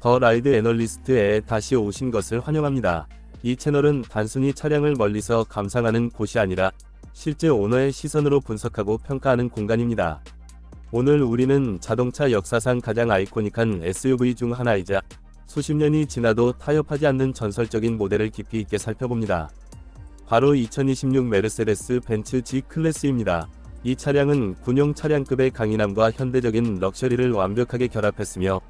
더 라이드 애널리스트에 다시 오신 것을 환영합니다. 이 채널은 단순히 차량을 멀리서 감상하는 곳이 아니라 실제 오너의 시선으로 분석하고 평가하는 공간입니다. 오늘 우리는 자동차 역사상 가장 아이코닉한 SUV 중 하나이자 수십 년이 지나도 타협하지 않는 전설적인 모델을 깊이 있게 살펴봅니다. 바로 2026 메르세데스 벤츠 G 클래스입니다. 이 차량은 군용 차량급의 강인함과 현대적인 럭셔리를 완벽하게 결합했으며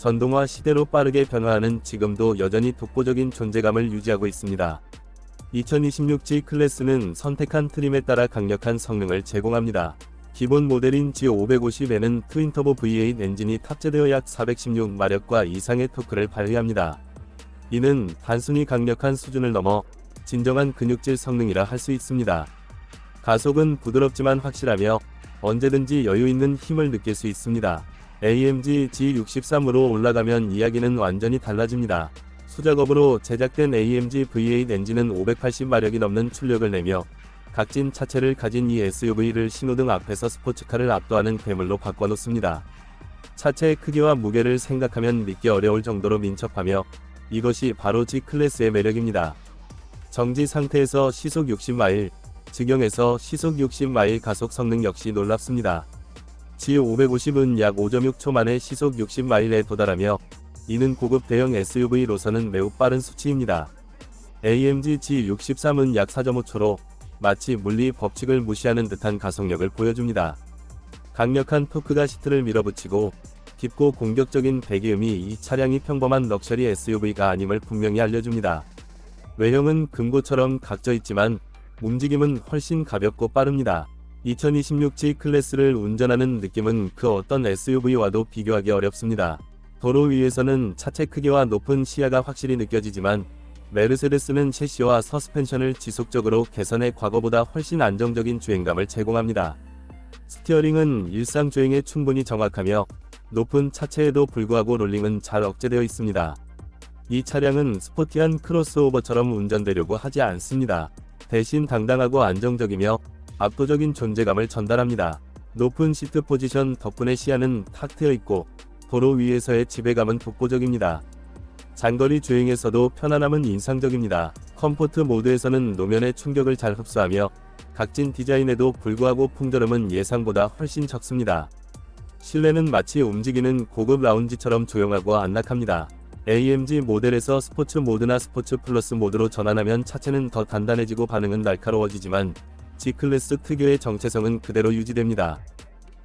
전동화 시대로 빠르게 변화하는 지금도 여전히 독보적인 존재감을 유지하고 있습니다. 2026 G 클래스는 선택한 트림에 따라 강력한 성능을 제공합니다. 기본 모델인 G550에는 트윈터보 V8 엔진이 탑재되어 약 416마력과 이상의 토크를 발휘합니다. 이는 단순히 강력한 수준을 넘어 진정한 근육질 성능이라 할 수 있습니다. 가속은 부드럽지만 확실하며 언제든지 여유 있는 힘을 느낄 수 있습니다. AMG G63으로 올라가면 이야기는 완전히 달라집니다. 수작업으로 제작된 AMG V8 엔진은 580마력이 넘는 출력을 내며 각진 차체를 가진 이 SUV를 신호등 앞에서 스포츠카를 압도하는 괴물로 바꿔놓습니다. 차체의 크기와 무게를 생각하면 믿기 어려울 정도로 민첩하며 이것이 바로 G 클래스의 매력입니다. 정지 상태에서 시속 60마일, 직영에서 시속 60마일 가속 성능 역시 놀랍습니다. G550은 약 5.6초 만에 시속 60마일에 도달하며 이는 고급 대형 SUV로서는 매우 빠른 수치입니다. AMG G63은 약 4.5초로 마치 물리 법칙을 무시하는 듯한 가속력을 보여줍니다. 강력한 토크가 시트를 밀어붙이고 깊고 공격적인 배기음이 이 차량이 평범한 럭셔리 SUV가 아님을 분명히 알려줍니다. 외형은 금고처럼 각져 있지만 움직임은 훨씬 가볍고 빠릅니다. 2026G 클래스를 운전하는 느낌은 그 어떤 SUV와도 비교하기 어렵습니다. 도로 위에서는 차체 크기와 높은 시야가 확실히 느껴지지만 메르세데스는 셰시와 서스펜션을 지속적으로 개선해 과거보다 훨씬 안정적인 주행감을 제공합니다. 스티어링은 일상 주행에 충분히 정확하며 높은 차체에도 불구하고 롤링은 잘 억제되어 있습니다. 이 차량은 스포티한 크로스오버처럼 운전되려고 하지 않습니다. 대신 당당하고 안정적이며 압도적인 존재감을 전달합니다. 높은 시트 포지션 덕분에 시야는 탁 트여 있고 도로 위에서의 지배감은 독보적입니다. 장거리 주행에서도 편안함은 인상적입니다. 컴포트 모드에서는 노면의 충격을 잘 흡수하며 각진 디자인에도 불구하고 풍절음은 예상보다 훨씬 적습니다. 실내는 마치 움직이는 고급 라운지처럼 조용하고 안락합니다. AMG 모델에서 스포츠 모드나 스포츠 플러스 모드로 전환하면 차체는 더 단단해지고 반응은 날카로워지지만 G클래스 특유의 정체성은 그대로 유지됩니다.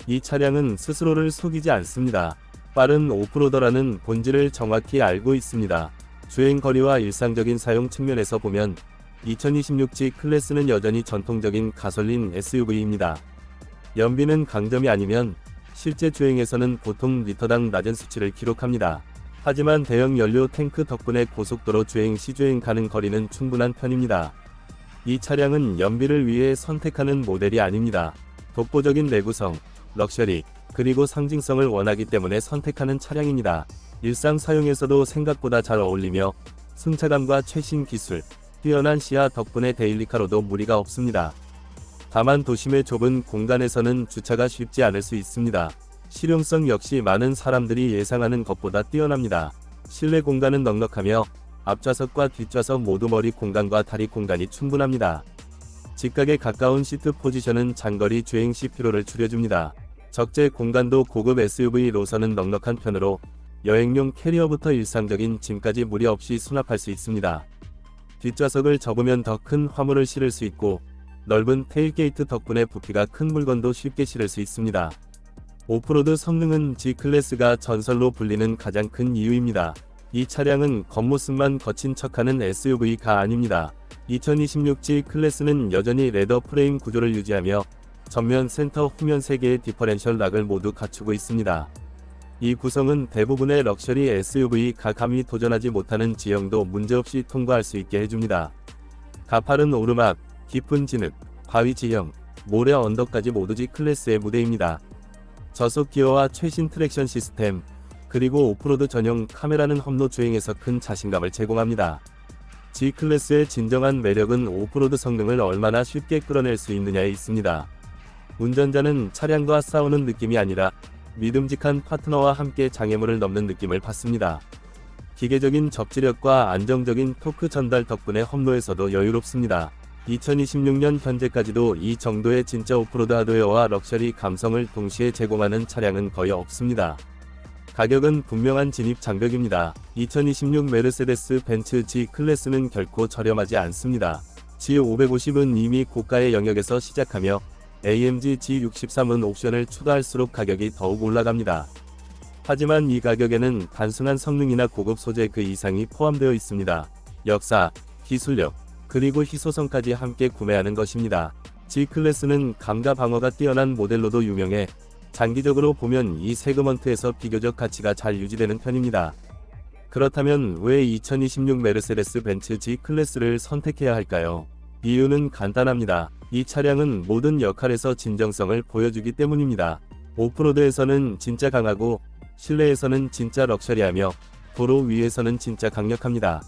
이 차량은 스스로를 속이지 않습니다. 빠른 오프로더라는 본질을 정확히 알고 있습니다. 주행 거리와 일상적인 사용 측면에서 보면 2026G 클래스는 여전히 전통적인 가솔린 SUV입니다. 연비는 강점이 아니면 실제 주행에서는 보통 리터당 낮은 수치를 기록합니다. 하지만 대형 연료 탱크 덕분에 고속도로 주행 시 주행 가는 거리는 충분한 편입니다. 이 차량은 연비를 위해 선택하는 모델이 아닙니다. 독보적인 내구성, 럭셔리, 그리고 상징성을 원하기 때문에 선택하는 차량입니다. 일상 사용에서도 생각보다 잘 어울리며 승차감과 최신 기술, 뛰어난 시야 덕분에 데일리카로도 무리가 없습니다. 다만 도심의 좁은 공간에서는 주차가 쉽지 않을 수 있습니다. 실용성 역시 많은 사람들이 예상하는 것보다 뛰어납니다. 실내 공간은 넉넉하며 앞좌석과 뒷좌석 모두 머리 공간과 다리 공간이 충분합니다. 직각에 가까운 시트 포지션은 장거리 주행 시 피로를 줄여줍니다. 적재 공간도 고급 SUV로서는 넉넉한 편으로 여행용 캐리어부터 일상적인 짐까지 무리 없이 수납할 수 있습니다. 뒷좌석을 접으면 더 큰 화물을 실을 수 있고 넓은 테일게이트 덕분에 부피가 큰 물건도 쉽게 실을 수 있습니다. 오프로드 성능은 G클래스가 전설로 불리는 가장 큰 이유입니다. 이 차량은 겉모습만 거친 척하는 SUV가 아닙니다. 2026G 클래스는 여전히 레더 프레임 구조를 유지하며 전면 센터 후면 3개의 디퍼렌셜 락을 모두 갖추고 있습니다. 이 구성은 대부분의 럭셔리 SUV가 감히 도전하지 못하는 지형도 문제없이 통과할 수 있게 해줍니다. 가파른 오르막, 깊은 진흙, 바위 지형, 모래 언덕까지 모두 G 클래스의 무대입니다. 저속 기어와 최신 트랙션 시스템, 그리고 오프로드 전용 카메라는 험로 주행에서 큰 자신감을 제공합니다. G 클래스의 진정한 매력은 오프로드 성능을 얼마나 쉽게 끌어낼 수 있느냐에 있습니다. 운전자는 차량과 싸우는 느낌이 아니라 믿음직한 파트너와 함께 장애물을 넘는 느낌을 받습니다. 기계적인 접지력과 안정적인 토크 전달 덕분에 험로에서도 여유롭습니다. 2026년 현재까지도 이 정도의 진짜 오프로드 하드웨어와 럭셔리 감성을 동시에 제공하는 차량은 거의 없습니다. 가격은 분명한 진입 장벽입니다. 2026 메르세데스 벤츠 G 클래스는 결코 저렴하지 않습니다. G550은 이미 고가의 영역에서 시작하며 AMG G63은 옵션을 추가할수록 가격이 더욱 올라갑니다. 하지만 이 가격에는 단순한 성능이나 고급 소재 그 이상이 포함되어 있습니다. 역사, 기술력, 그리고 희소성까지 함께 구매하는 것입니다. G클래스는 감가 방어가 뛰어난 모델로도 유명해 장기적으로 보면 이 세그먼트에서 비교적 가치가 잘 유지되는 편입니다. 그렇다면 왜 2026 메르세데스 벤츠 G클래스를 선택해야 할까요? 이유는 간단합니다. 이 차량은 모든 역할에서 진정성을 보여주기 때문입니다. 오프로드에서는 진짜 강하고 실내에서는 진짜 럭셔리하며 도로 위에서는 진짜 강력합니다.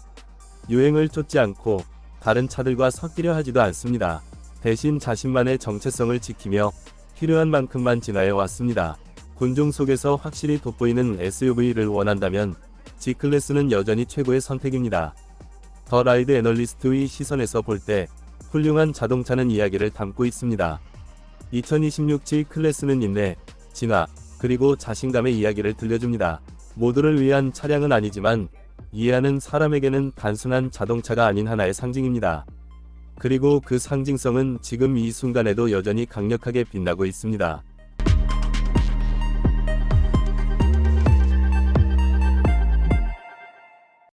유행을 쫓지 않고 다른 차들과 섞이려 하지도 않습니다. 대신 자신만의 정체성을 지키며 필요한 만큼만 진화해 왔습니다. 군중 속에서 확실히 돋보이는 SUV를 원한다면 G클래스는 여전히 최고의 선택입니다. 더 라이드 애널리스트의 시선에서 볼 때 훌륭한 자동차는 이야기를 담고 있습니다. 2026 G클래스는 인내, 진화, 그리고 자신감의 이야기를 들려줍니다. 모두를 위한 차량은 아니지만 이해하는 사람에게는 단순한 자동차가 아닌 하나의 상징입니다. 그리고 그 상징성은 지금 이 순간에도 여전히 강력하게 빛나고 있습니다.